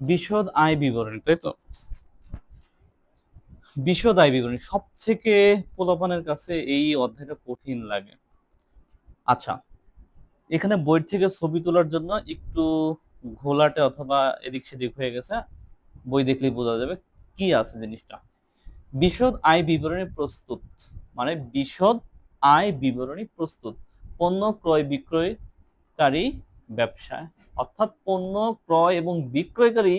বিশদ আয় বিবরণী, তাই তো? বিশদ আয় বিবরণী সব থেকে পোলাপানের কাছে এই অধ্যায়টা কঠিন লাগে। আচ্ছা এখানে বই থেকে ছবি তোলার জন্য একটু ঘোলাটে অথবা এদিক সেদিক হয়ে গেছে। বই দেখলেই বোঝা যাবে কি আছে জিনিসটা। বিশদ আয় বিবরণী প্রস্তুত মানে বিশদ আয় বিবরণী প্রস্তুত। পণ্য ক্রয় বিক্রয়কারী ব্যবসা অর্থাৎ পণ্য ক্রয় এবং বিক্রয়কারী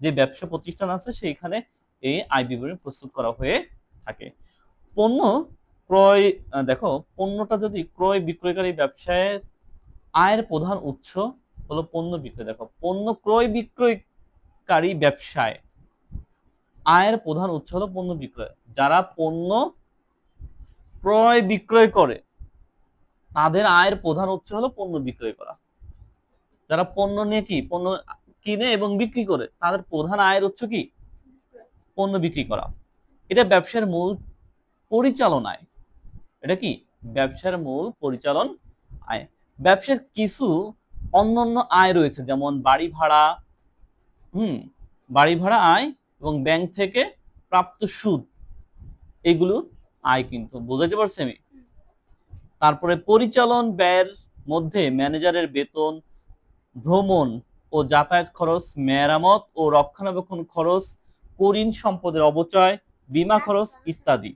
যে ব্যবসা প্রতিষ্ঠান আছে, সেইখানে এই আয় বিবরণী প্রস্তুত করা হয়ে থাকে। পণ্য ক্রয় দেখো, পণ্যটা যদি ক্রয় বিক্রয়কারী ব্যবসায় আয়ের প্রধান উৎস হলো পণ্য বিক্রয়। দেখো, পণ্য ক্রয় বিক্রয়কারী ব্যবসায় আয়ের প্রধান উৎস হলো পণ্য বিক্রয়। যারা পণ্য ক্রয় বিক্রয় করে, তাদের আয়ের প্রধান উৎস হলো পণ্য বিক্রয় করা। যারা পণ্য নিয়ে কি, পণ্য কিনে এবং বিক্রি করে, তাদের প্রধান আয়ের উৎস কি? পণ্য বিক্রি করা। এটা ব্যবসার মূল পরিচালনায়। এটা কি? ব্যবসার মূল পরিচালন আয়। ব্যবসার কিছু অন্যান্য আয় রয়েছে, যেমন বাড়ি ভাড়া, হুম, বাড়ি ভাড়া আয় এবং ব্যাংক থেকে প্রাপ্ত সুদ। এগুলো আয় কিন্তু বুঝাতে পারছি আমি? তারপরে পরিচালন ব্যয়ের মধ্যে ম্যানেজারের বেতন ভ্রমণ ও যাতায়াত খরচ, মেরামত ও রক্ষণাবেক্ষণ খরচ করিন সম্পদের অবচয় বীমা খরচ ইত্যাদি।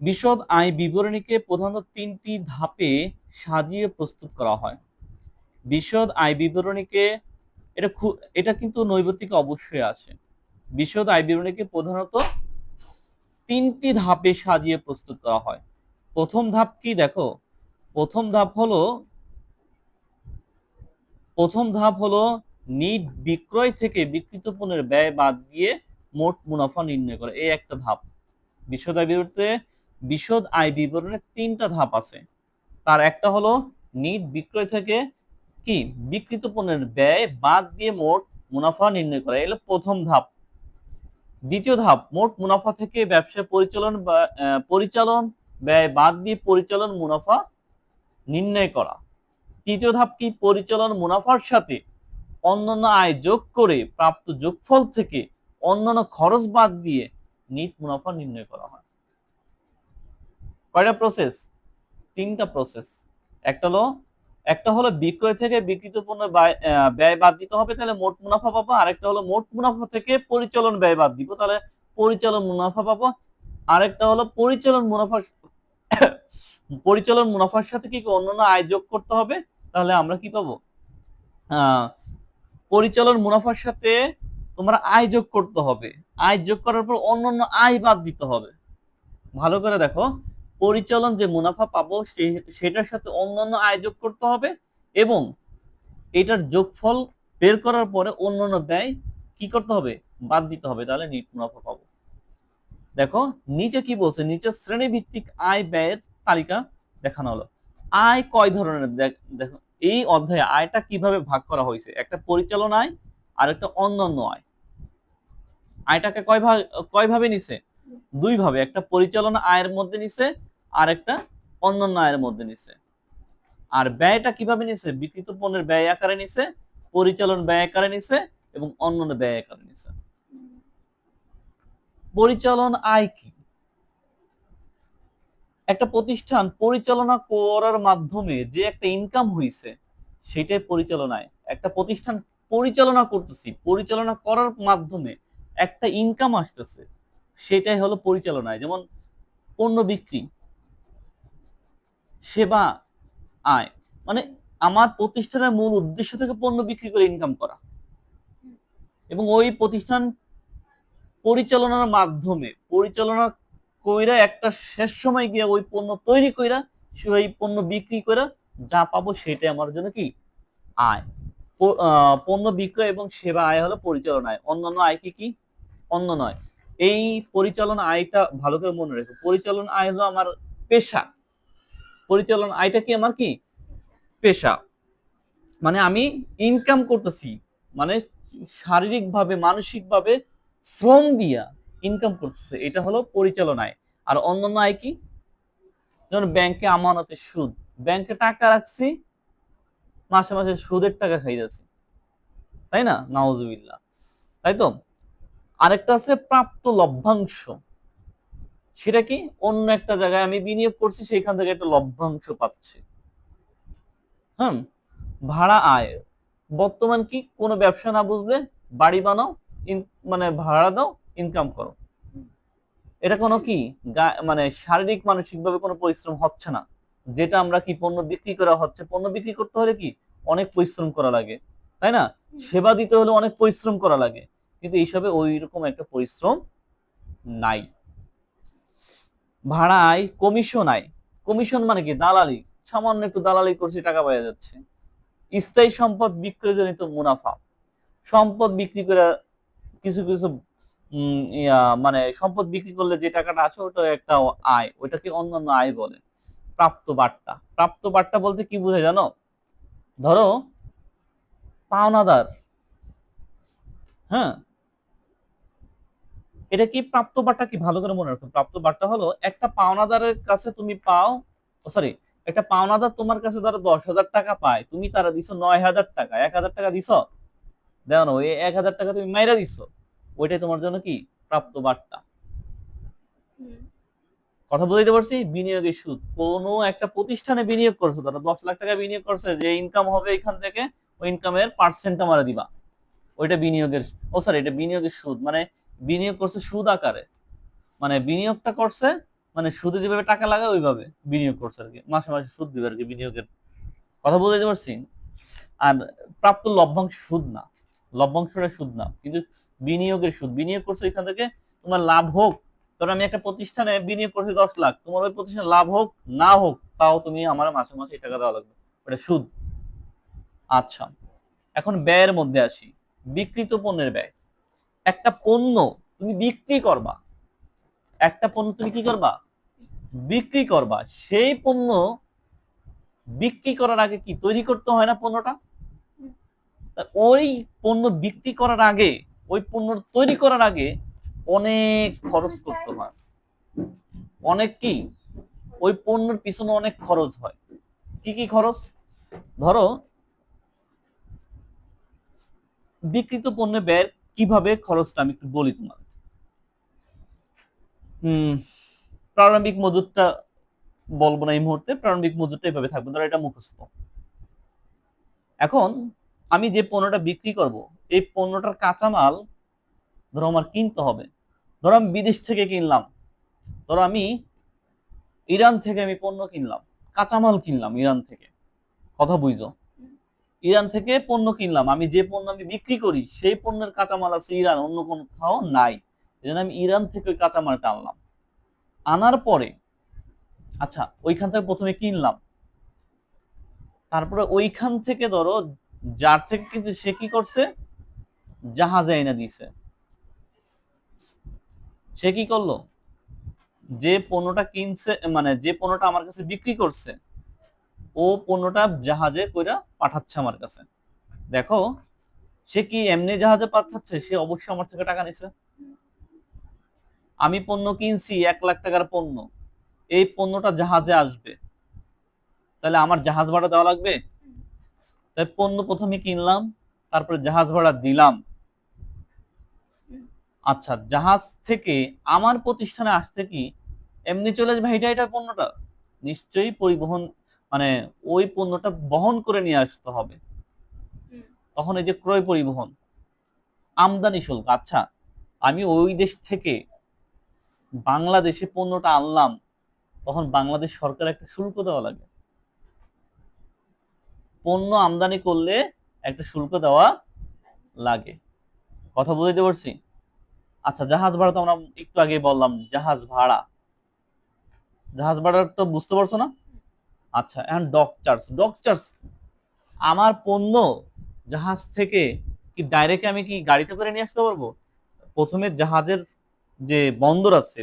বিশদ আয় বিবরণীকে প্রধানত তিনটি ধাপে সাজিয়ে প্রস্তুত করা হয়। বিশদ আয় বিবরণীকে, এটা খুব এটা কিন্তু নৈবতিকে অবশ্যই আছে। বিশদ আয় বিবরণীকে প্রধানত তিনটি ধাপে সাজিয়ে প্রস্তুত করা হয়। প্রথম ধাপ কি দেখো? প্রথম ধাপ হলো, প্রথম ধাপ হলো নিট বিক্রয় থেকে বিকৃত পণ্যের ব্যয় বাদ দিয়ে মোট মুনাফা নির্ণয় করে। এই একটা ধাপ। বিশদ আয় বিবরণীতে বিশদ আয় বিবরণের তিনটা ধাপ আছে। তার একটা হলো নিট বিক্রয় থেকে কি? বিকৃত পণ্যের ব্যয় বাদ দিয়ে মোট মুনাফা নির্ণয় করা। এগুলো প্রথম ধাপ। দ্বিতীয় ধাপ, মোট মুনাফা থেকে ব্যবসা পরিচালন বা পরিচালন, ব্যয় বাদ দিয়ে পরিচালন মুনাফা নির্ণয় করা। তৃতীয় ধাপ কি? পরিচালন মুনাফার সাথে অন্যান্য আয় যোগ করে প্রাপ্ত যোগফল থেকে অন্যান্য খরচ বাদ দিয়ে নিট মুনাফা নির্ণয় করা হয়। কয়টা প্রসেস তিনটা প্রসেস একটা হলো একটা হলো বিক্রয় থেকে বিক্রিত পণ্য ব্যয়- বাদ দিতে হবে, তাহলে মোট মুনাফা পাবো। আরেকটা হলো মোট মুনাফা থেকে পরিচালন ব্যয় বাদ দিব, তাহলে পরিচালন মুনাফা পাবো। আরেকটা হলো পরিচালন মুনাফা পরিচালন মুনাফার সাথে কি অন্যান্য আয় যোগ করতে হবে? তাহলে আমরা কি পাবো? পরিচালন মুনাফার সাথে তোমরা আয় যোগ করতে হবে। আয় যোগ করার পর অন্যান্য আয় বাদ দিতে হবে। ভালো করে দেখো। পরিচালন যে মুনাফা পাবো সেটার সাথে অন্যান্য আয় যোগ করতে হবে এবং এটার যোগফল বের করার পরে অন্যান্য ব্যয় কি করতে হবে? বাদ দিতে হবে। তাহলে নিট মুনাফা পাবো। দেখো, নিচে কি বলছে? নিচে শ্রেণীভিত্তিক আয় ব্যয়ের তালিকা দেখানো হলো। আয় কয় ধরনের দেখো এই অধ্যায়ে আয়টা কীভাবে ভাগ করা হয়েছে? একটা পরিচালন আয় আর একটা অন্যান্য আয়। আয়টাকে কয় ভাগ কয় ভাবে নিছে? দুই ভাবে একটা পরিচালনা আয়ের মধ্যে নিছে আর একটা অন্যান্য আয়ের মধ্যে নিছে। আর ব্যয়টা কীভাবে নিছে? বিকৃত পণ্যের ব্যয় আকারে নিছে, পরিচালন ব্যয় আকারে নিছে, এবং অন্যান্য ব্যয় আকারে নিছে। পরিচালন আয় কি? একটা প্রতিষ্ঠান পরিচালনা করার মাধ্যমে যে একটা ইনকাম হইছে, সেটাই পরিচালনায়। একটা প্রতিষ্ঠান পরিচালনা করতেছি, পরিচালনা করার মাধ্যমে একটা ইনকাম আসতেছে, সেটাই হলো পরিচালনায়। যেমন পণ্য বিক্রি, সেবা, আয় মানে আমার প্রতিষ্ঠানের মূল উদ্দেশ্য থেকে পণ্য বিক্রি করে ইনকাম করা। এবং ওই প্রতিষ্ঠান পরিচালনার মাধ্যমে পরিচালনা কইরা একটা শেষ সময় গিয়ে ওই পণ্য তৈরি কইরা সেই পণ্য বিক্রি কইরা যা পাবো সেটাই আমার জন্য কি? আয়। পণ্য বিক্রয় এবং সেবা আয় হলো পরিচালনা আয়। অন্যান্য আয় কি কি? অন্য নয়। এই পরিচালনা আয়টা ভালো করে মনে রেখো। পরিচালনা আয় হলো আমার পেশা। পরিচালনা আয়টা কি আমার কি? পেশা। মানে আমি ইনকাম করতেছি। মানে শারীরিক ভাবে মানসিক ভাবে শ্রম দিয়া ইনকাম করতেছে, এটা হলো পরিচালনায়। আর অন্যান্য আয় কি? যেমন ব্যাংকে আমানতের সুদ। ব্যাংকে টাকা রাখছি, মাসে মাসে সুদের টাকা খাই তাই না? নাউজুবিল্লাহ। তাই তো? আরেকটা আছে প্রাপ্ত লভ্যাংশ। সেটা কি? অন্য একটা জায়গায় আমি বিনিয়োগ করছি, সেইখান থেকে একটা লভ্যাংশ পাচ্ছি। হুম? ভাড়া আয়। বর্তমান কি? কোনো ব্যবসা না বুঝলে বাড়ি বানাও মানে ভাড়া দাও ইনকাম করো। এটা কোনো কি? মানে শারীরিক মানসিক ভাবে কোনো পরিশ্রম হচ্ছে না। যেটা আমরা কি পণ্য বিক্রি করা হচ্ছে? পণ্য বিক্রি করতে হলে কি? অনেক পরিশ্রম করা লাগে তাই না? সেবা দিতে হলে অনেক পরিশ্রম করা লাগে। কিন্তু এইসবে ওই রকম একটা পরিশ্রম নাই। ভাড়া আয় কমিশন আয়। কমিশন মানে কি? দালালি। সামান্য একটু দালালি করছে টাকা পাওয়া যাচ্ছে। স্থায়ী সম্পদ বিক্রয়জনিত মুনাফা। সম্পদ বিক্রি করে কিছু কিছু মানে সম্পদ বিক্রি করলে যে টাকাটা আসে ওটা একটা আয় ওইটাকে অন্যান্য আয় বলে। প্রাপ্ত বার্তা। প্রাপ্ত বার্তা বলতে কি বোঝায় জানো? ধরো, পাওনাদার হ্যাঁ? এটা কি প্রাপ্ত বার্তা? কি ভালো করে মনে রাখো। প্রাপ্ত বার্তা হলো, একটা পাওনাদারের কাছে তুমি পাও সরি একটা পাওনাদার তোমার কাছে ধরো দশ হাজার টাকা পায়, তুমি তারা দিছো নয় হাজার টাকা, এক হাজার টাকা দিছো? দেখো এক হাজার টাকা তুমি মাইরা দিছো। ওইটাই তোমার জন্য কি? প্রাপ্ত বার্তা। কথা বুঝাইতে পারছি? বিনিয়োগের সুদ। কোনো একটা প্রতিষ্ঠানে বিনিয়োগ করছ তারা দশ লাখ টাকা বিনিয়োগ করছে যে ইনকাম হবে এখান থেকে ওই ইনকামের পার্সেন্ট আমরা দিবা। ওইটা বিনিয়োগের ও সরি এটা বিনিয়োগের সুদ। মানে বিনিয়োগ করছে সুদ আকারে। মানে বিনিয়োগটা করছে মানে সুদে যেভাবে টাকা লাগায় ওইভাবে বিনিয়োগ করছে আর কি। মাসে মাসে সুদ দিবে আর কি বিনিয়োগের। কথা বুঝাইতে পারছি? আর প্রাপ্ত লভ্যাংশ সুদ না। লভ্যাংশটা সুদ না। কিন্তু বিনিয়োগের সুদ। বিনিয়োগ করছে এখান থেকে তোমার লাভ হোক ধরো আমি একটা প্রতিষ্ঠানে বিনিয়োগ করছি দশ লাখ তোমার ওই প্রতিষ্ঠানে লাভ হোক না হোক তাও তুমি আমার মাসে মাসে এই টাকা দেওয়া লাগবে। ওটা সুদ। আচ্ছা এখন ব্যয়ের মধ্যে আসি। বিক্রিত পণ্যের ব্যয়। একটা পণ্য তুমি বিক্রি করবা। একটা পণ্য তুমি কি করবা? বিক্রি করবা। সেই পণ্য বিক্রি করার আগে কি তৈরি করতে হয় না পণ্যটা? ওই পণ্য বিক্রি করার আগে ওই পণ্য তৈরি করার আগে অনেক খরচ করতে হয়। অনেক কি? ওই পণ্যের পিছনে অনেক খরচ হয়। কি কি খরচ? ধরো বিকৃত পণ্যে ব্যয়ের কীভাবে খরচটা আমি একটু বলি তোমার হুম, প্রারম্ভিক মজুরটা বলব না এই মুহূর্তে, প্রারম্ভিক মজুরটা এইভাবে থাকবে। ধরো এটা মুখস্থ। এখন আমি যে পণ্যটা বিক্রি করব এই পণ্যটার কাঁচামাল ধরো আমার কিনতে হবে। ধরো আমি বিদেশ থেকে কিনলাম। ধরো আমি ইরান থেকে আমি পণ্য কিনলাম, কাঁচামাল কিনলাম ইরান থেকে। কথা বুঝছ? ইরান থেকে পণ্য কিনলাম। আমি যে পণ্য আমি বিক্রি করি, সেই পণ্যের কাঁচামাল আছে ইরান, অন্য কোথাও নাই। এজন্য আমি ইরান থেকে ওই কাঁচামালটা আনলাম। আনার পরে আচ্ছা ওইখান থেকে প্রথমে কিনলাম। তারপরে ওইখান থেকে ধরো, যার থেকে কিন্তু সে কি করছে? জাহাজে এনে দিছে। সে কি করল? যে পণ্যটা কিনছে মানে যে পণ্যটা আমার কাছে বিক্রি করছে, ও পণ্যটা জাহাজে কইরা পাঠাচ্ছে আমার কাছে। দেখো, সে কি এমনি জাহাজে পাঠাচ্ছে? সে অবশ্যই আমার থেকে টাকা নিছে। আমি পণ্য কিনছি, এক লাখ টাকার পণ্য। এই পণ্যটা জাহাজে আসবে। তাহলে আমার জাহাজ ভাড়া দেওয়া লাগবে? তাই পণ্য প্রথমে কিনলাম, তারপরে জাহাজ ভাড়া দিলাম। আচ্ছা জাহাজ থেকে আমার প্রতিষ্ঠানে আসতে কি এমনি চলে আসবে? হেঁটে হেঁটে পণ্যটা। নিশ্চয়ই পরিবহন মানে ওই পণ্যটা বহন করে নিয়ে আসতে হবে। তখন এই যে ক্রয় পরিবহন আমদানি শুল্ক। আচ্ছা আমি ওই দেশ থেকে বাংলাদেশে পণ্যটা আনলাম তখন বাংলাদেশ সরকার একটা শুল্ক দেওয়া লাগে। পণ্য আমদানি করলে একটা শুল্ক দেওয়া লাগে। কথা বুঝতে পারছি? আচ্ছা জাহাজ ভাড়া তো আমরা একটু আগে বললাম, জাহাজ ভাড়া। জাহাজ ভাড়া তো বুঝতে পারছ না? আচ্ছা এখন ডক চার্জ ডক চার্জ আমার পণ্য জাহাজ থেকে কি ডাইরেক্ট আমি কি গাড়িতে করে নিয়ে আসতে পারব? প্রথমে জাহাজের যে বন্দর আছে,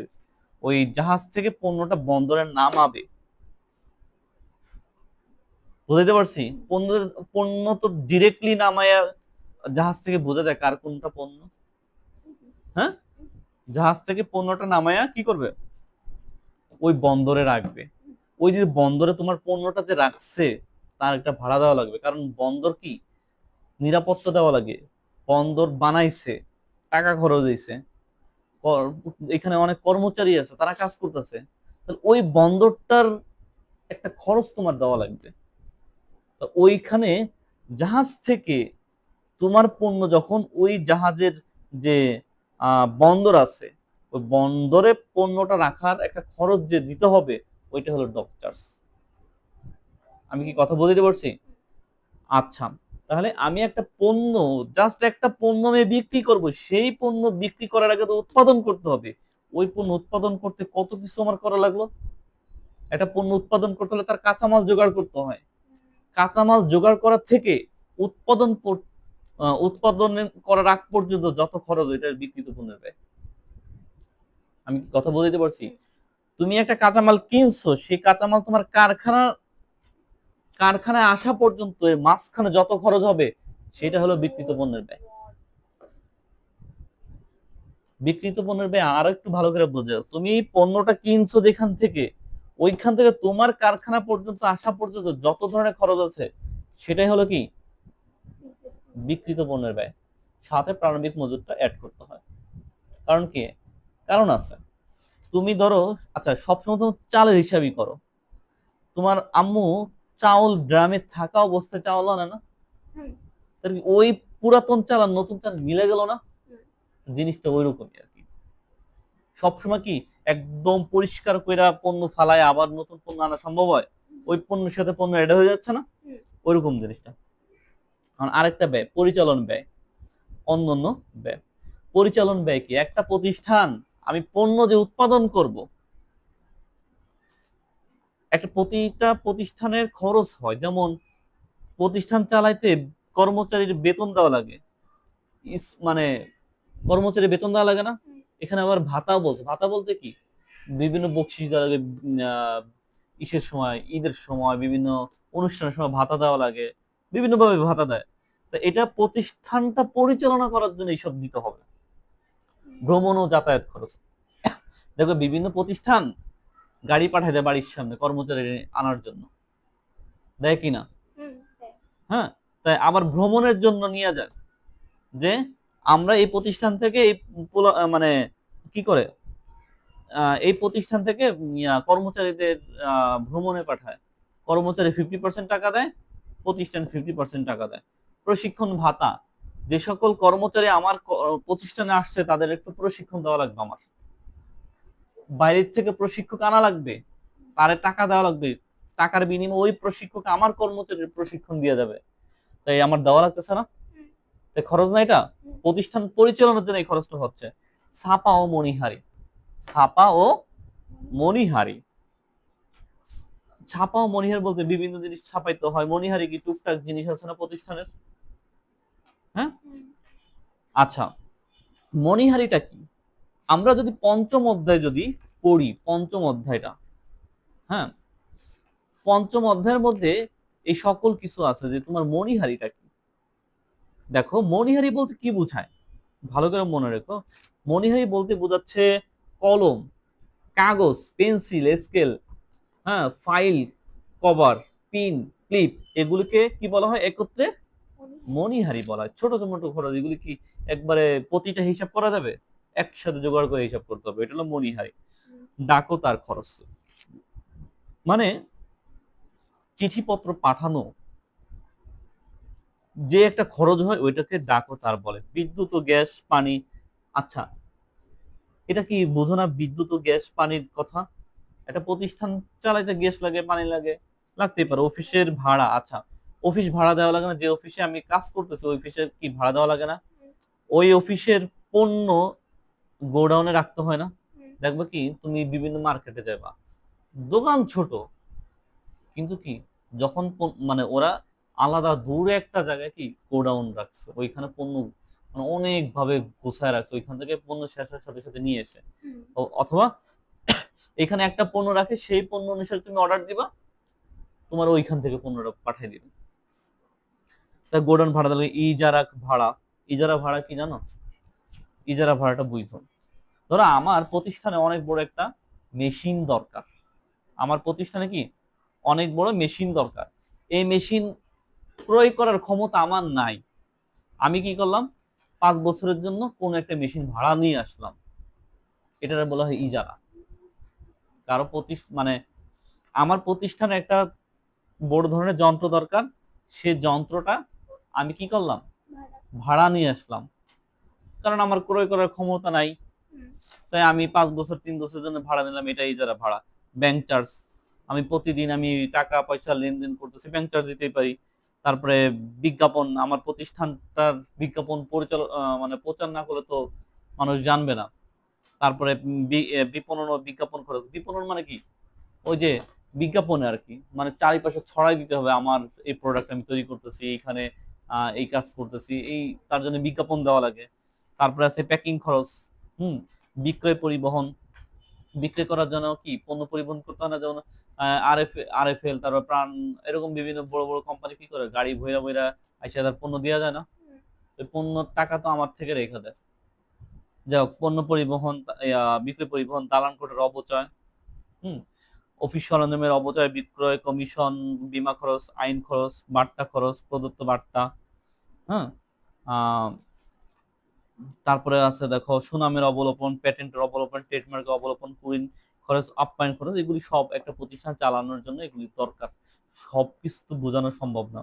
ওই জাহাজ থেকে পণ্যটা বন্দরে নামাবে। বুঝতে পারছি? পণ্য পণ্য তো ডিরেক্টলি নামায়া জাহাজ থেকে বোঝা যায় কার কোনটা পণ্য। হ্যাঁ? জাহাজ থেকে পণ্যটা নামায়া কি করবে? ওই বন্দরে রাখবে। ওই যে বন্দরে তোমার পণ্যটা যে রাখছে, তার একটা ভাড়া দেওয়া লাগবে। কারণ বন্দর কি? নিরাপত্তা দেওয়া লাগে। বন্দর বানাইছে, টাকা খরচ হয়েছে এখানে অনেক কর্মচারী আছে, তারা কাজ করতেছে। তাহলে ওই বন্দরটার একটা খরচ তোমার দেওয়া লাগবে। ওইখানে জাহাজ থেকে তোমার পণ্য যখন ওই জাহাজের যে বন্দর আছে। ওই বন্দরে পণ্যটা রাখার একটা খরচ যে দিতে হবে, ওইটা হলো ডক চার্জ আমি কি কথা বলতে পারছি? আচ্ছা তাহলে আমি একটা পণ্য জাস্ট একটা পণ্য আমি বিক্রি করব, সেই পণ্য বিক্রি করার আগে তো উৎপাদন করতে হবে। ওই পণ্য উৎপাদন করতে কত কিছু আমার করা লাগল? একটা পণ্য উৎপাদন করতে হলে তার কাঁচামাল জোগাড় করতে হয়। কাঁচামাল জোগাড় করা থেকে উৎপাদন উৎপাদন করার আগ পর্যন্ত যত খরচ এটা বিক্রিত পণ্যের ব্যয়। আমি কথা বলতে পারছি? তুমি একটা কাঁচামাল কিনছো সেই কাঁচামাল তোমার কারখানা কারখানায় আসা পর্যন্ত মাঝখানে যত খরচ হবে সেটা হলো বিক্রিত পণ্যের ব্যয়। বিক্রিত পণ্যের ব্যয় আরও একটু ভালো করে বোঝাও। তুমি পণ্যটা কিনছো যেখান থেকে ওইখান থেকে তোমার কারখানা পর্যন্ত আসা পর্যন্ত যত ধরনের খরচ আছে সেটাই হলো কি? বিক্রিত পণ্যের ব্যয় সাথে প্রারম্ভিক মজুরটা অ্যাড করতে হয়। কারণ কি? কারণ আছে। তুমি ধরো আচ্ছা সবসময় তুমি চালের হিসাবই করো। তোমার আম্মু চাউল গ্রামে থাকা অবস্থায় চাউল আনে না? ওই পুরাতন চাল আর নতুন চাল মিলে গেল না? জিনিসটা ওই রকমই আর কি। সবসময় কি একদম পরিষ্কার কইরা পণ্য ফালায় আবার নতুন পণ্য আনা সম্ভব হয়? ওই পণ্যের সাথে পণ্য এড হয়ে যাচ্ছে না। ওইরকম জিনিসটা। এখন আরেকটা ব্যয়, পরিচালন ব্যয়, অন্যান্য ব্যয়। পরিচালন ব্যয় কি? একটা প্রতিষ্ঠান, আমি পণ্য যে উৎপাদন করব, একটা প্রতিটা প্রতিষ্ঠানের খরচ হয়। যেমন প্রতিষ্ঠান চালাইতে কর্মচারীর বেতন দেওয়া লাগে। মানে কর্মচারী বেতন দেওয়া লাগে না? এখানে আবার ভাতা বলছে। ভাতা বলতে কি? বিভিন্ন বকশিস দেওয়া লাগে ইসের সময়, ঈদের সময়, বিভিন্ন অনুষ্ঠানের সময় ভাতা দেওয়া লাগে। বিভিন্ন ভাবে ভাতা দেয়। তো এটা প্রতিষ্ঠানটা পরিচালনা করার জন্য এইসব দিতে হবে। ভ্রমণ ও যাতায়াত খরচ। দেখো বিভিন্ন প্রতিষ্ঠান গাড়ি পাঠায় দেয় বাড়ির সামনে কর্মচারী আনার জন্য। দেয় কিনা। হ্যাঁ তাই আবার ভ্রমণের জন্য নিয়ে যায়। যে আমরা এই প্রতিষ্ঠান থেকে এই মানে কি করে? এই প্রতিষ্ঠান থেকে কর্মচারীদের ভ্রমণে পাঠায়। কর্মচারী ফিফটি পার্সেন্ট টাকা দেয় প্রতিষ্ঠান ফিফটি পার্সেন্ট টাকা দেয়। প্রশিক্ষণ ভাতা। যে সকল কর্মচারী আমার প্রতিষ্ঠানে আসছে, তাদের একটু প্রশিক্ষণ দেওয়া লাগবে আমার। বাইরের থেকে প্রশিক্ষক আনা লাগবে, তারে টাকা দেওয়া লাগবে। টাকার বিনিময়ে ওই প্রশিক্ষক আমার কর্মচারীর প্রশিক্ষণ দিয়ে যাবে তাই আমার দেওয়া লাগতেছে না? তাই খরচ না এটা? প্রতিষ্ঠান পরিচালনার জন্য এই খরচটা হচ্ছে। ছাপা ও মণিহারি ছাপা ও মণিহারি ছাপা ও মণিহারি বলতে বিভিন্ন জিনিস ছাপাইতে হয়। মণিহারি কি টুকটাক জিনিস আছে না প্রতিষ্ঠানের? হ্যাঁ? আচ্ছা মণিহারিটা কি? আমরা যদি পঞ্চম অধ্যায় যদি পড়ি, পঞ্চম অধ্যায়টা হ্যাঁ? পঞ্চম অধ্যায়ের মধ্যে এই সকল কিছু আছে যে তোমার মণিহারিটা কি? দেখো মণিহারি বলতে কি বোঝায়? ভালো করে মনে রেখো। মণিহারি বলতে বোঝাচ্ছে কলম, কাগজ, পেন্সিল, স্কেল হ্যাঁ ফাইল কভার পিন ক্লিপ এগুলিকে কি বলা হয় একত্রে? মণিহারি বলা হয়। ছোট ছোট খরচ এগুলি কি একবারে প্রতিটা হিসাব করা যাবে? একসাথে জোগাড় করে হিসাব করতে হবে। এটা হলো মণিহারি। ডাকো তার খরচ। মানে চিঠিপত্র পাঠানো, যে একটা খরচ হয় ওইটাকে ডাকো তার বলে। বিদ্যুৎ ও গ্যাস, পানি আচ্ছা এটা কি বোঝো না বিদ্যুৎ ও গ্যাস, পানির কথা? একটা প্রতিষ্ঠান চালাইতে গ্যাস লাগে পানি লাগে লাগতেই পারে। অফিসের ভাড়া আচ্ছা অফিস ভাড়া দেওয়া লাগে না যে অফিসে আমি কাজ করতেছি ওই অফিসের কি ভাড়া দেওয়া লাগে না? ওই অফিসের পণ্য গোডাউনে রাখতে হয় না। দেখবে কি তুমি বিভিন্ন মার্কেটে যাবা দোকান ছোট কিন্তু কি যখন মানে ওরা আলাদা দূরে একটা জায়গায় কি গোডাউন রাখছে ওইখানে পণ্য মানে অনেক ভাবে গোছায় রাখছে ওইখান থেকে পণ্য শেষের সাথে সাথে নিয়ে এসে। অথবা এখানে একটা পণ্য রাখে, সেই পণ্য অনুসারে তুমি অর্ডার দিবা, তোমার ওইখান থেকে পণ্যটা পাঠিয়ে দিবে। তা গোডাউন ভাড়া দিলে ইজারা ভাড়া ইজারা ভাড়া কি জানো? ইজারা ভাড়াটা বুঝো। ধরো আমার প্রতিষ্ঠানে অনেক বড় একটা মেশিন দরকার। আমার প্রতিষ্ঠানে কি? অনেক বড় মেশিন দরকার। এই মেশিন ক্রয় করার ক্ষমতা আমার নাই। আমি কি করলাম? পাঁচ বছরের জন্য কোন একটা মেশিন ভাড়া নিয়ে আসলাম। এটা বলা হয় ইজারা। কারও প্রতি মানে আমার প্রতিষ্ঠানে একটা বড় ধরনের যন্ত্র দরকার। সে যন্ত্রটা আমি কি করলাম? ভাড়া নিয়ে আসলাম। কারণ আমার ক্রয় করার ক্ষমতা নাই। তাই আমি পাঁচ বছর তিন বছরের জন্য ভাড়া নিলাম। এটাই যারা ভাড়া। ব্যাংক চার্জ আমি প্রতিদিন আমি টাকা পয়সা লেনদেন করতেছি। ব্যাংক চার্জ দিতেই পারি। তারপরে বিজ্ঞাপন। আমার প্রতিষ্ঠানটার বিজ্ঞাপন পরিচালনা মানে প্রচার না করলে তো মানুষ জানবে না। তারপরে বিপণন ও বিজ্ঞাপন খরচ। বিপণন মানে কি? ওই যে বিজ্ঞাপনে আর কি। মানে চারিপাশে ছড়াই দিতে হবে আমার এই প্রোডাক্ট আমি তৈরি করতেছি এইখানে এই কাজ করতেছি এই তার জন্য বিজ্ঞাপন দেওয়া লাগে। তারপরে আছে প্যাকিং খরচ হুম? বিক্রয় পরিবহন বিক্রয় করার জন্য কি? পণ্য পরিবহন করতে হয় না যেমন আর এফ আর এফ এল তারপর প্রাণ এরকম বিভিন্ন বড় বড় কোম্পানি কি করে? গাড়ি ভৈরা ভৈরা আইসা তার পণ্য দেওয়া যায় না। ওই পণ্যর টাকা তো আমার থেকে রেখে দেয়। হোক, পণ্য পরিবহন বিক্রয় পরিবহন, দালান কোটের অপচয়, হুম, অফিস সরঞ্জামের অপচয়, বিক্রয় কমিশন, বীমা খরচ, আইন খরচ, বার্তা খরচ, প্রদত্ত বার্তা হ্যাঁ তারপরে আছে দেখো সুনামের অবলোপন প্যাটেন্টের অবলোপন, ট্রেডমার্কের অবলোপন, কুইন খরচ, আপ্যায়ন খরচ, এগুলি সব একটা প্রতিষ্ঠান চালানোর জন্য এগুলি দরকার। সব কিছু তো বোঝানো সম্ভব না।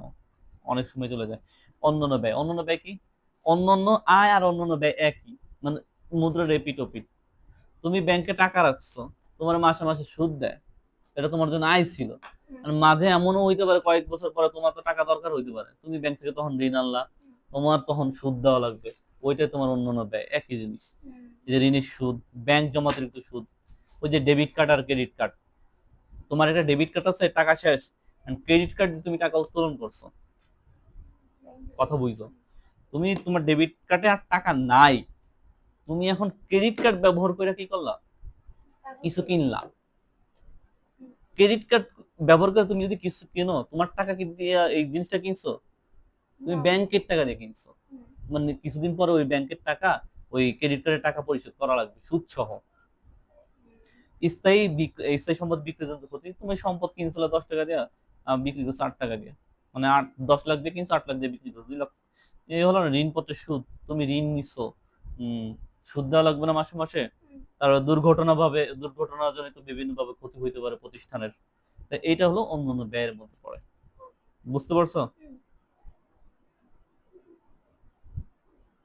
অনেক সময় চলে যায়। অন্যান্য ব্যয়। অন্যান্য ব্যয় কি? অন্যান্য আয় আর অন্যান্য ব্যয় একই। মানে মুদ্রা রেপিট ওপিট তুমি ব্যাংকে টাকা রাখছো তোমার মাসে মাসে সুদ দেয় এটা তোমার জন্য আয় ছিল। মাঝে এমনও হইতে পারে কয়েক বছর পরে তোমার তো টাকা দরকার হইতে পারে। তুমি ব্যাংক থেকে তখন ঋণ আনলা তোমার তখন সুদ দেওয়া লাগবে ওইটাই তোমার অন্য অন্য ব্যয় একই জিনিস। এই যে ঋণের সুদ ব্যাংক জমাতিরিক্ত সুদ ওই যে ডেবিট কার্ড আর ক্রেডিট কার্ড তোমার একটা ডেবিট কার্ড আছে টাকা শেষ ক্রেডিট কার্ড দিয়ে তুমি টাকা উত্তোলন করছ কথা বুঝছ? তুমি তোমার ডেবিট কার্ডে আর টাকা নাই। তুমি এখন ক্রেডিট কার্ড ব্যবহার করে কি করলা? কিছু কিনলাম ক্রেডিট কার্ড ব্যবহার করে তুমি যদি কিছু কিনো তোমার টাকা কি দিয়ে এই জিনিসটা কিনছো? তুমি ব্যাংকের টাকা দিয়ে কিনছো। মানে কিছুদিন পরে ওই ব্যাংকের টাকা ওই ক্রেডিট কার্ডের টাকা পরিশোধ করা লাগবে সুদ সহ স্থায়ী স্থায়ী সম্পদ বিক্রিজনিত ক্ষতি। তুমি সম্পদ কিনছিল দশ টাকা দিয়ে বিক্রি করছ আট টাকা দিয়ে। মানে আট দশ লাখ দিয়ে কিনছো আট লাখ দিয়ে বিক্রি করছ। দুই লাখ এই হলো ঋণপত্রের সুদ। তুমি ঋণ নিছো। সুদ দেওয়া লাগবে না মাসে মাসে। তারপর দুর্ঘটনা ভাবে দুর্ঘটনা জনিত বিভিন্ন ভাবে ক্ষতি হইতে পারে প্রতিষ্ঠানের। এইটা হলো অন্যান্য ব্যয়ের মধ্যে পড়ে। বুঝতে পারছ?